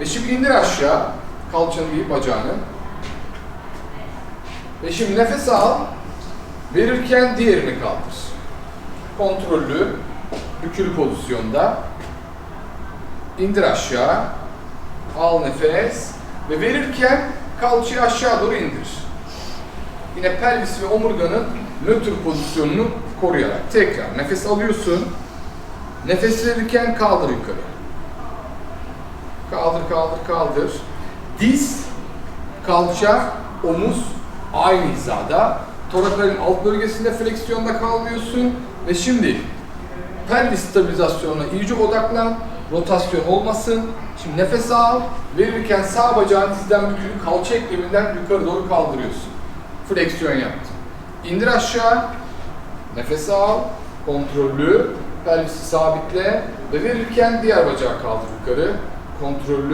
Ve şimdi indir aşağı. Kalçanı değil bacağını. Ve şimdi nefes al. Verirken diğerini kaldır. Kontrollü, bükülü pozisyonda. İndir aşağı. Al nefes. Ve verirken kalçayı aşağı doğru indir. Yine pelvis ve omurganın nötr pozisyonunu koruyarak. Tekrar nefes alıyorsun. Nefes verirken kaldır yukarı. Kaldır, kaldır. Diz, kalça, omuz aynı hizada. Torakların alt bölgesinde fleksiyonda kalmıyorsun. Ve şimdi pelvis stabilizasyonuna iyice odaklan. Rotasyon olmasın. Şimdi nefes al. Verirken sağ bacağın dizden bükülü kalça ekleminden yukarı doğru kaldırıyorsun. Fleksiyon yaptın. İndir aşağı. Nefes al. Kontrollü. Pelvisi sabitle. Ve verirken diğer bacağı kaldır yukarı. Kontrollü.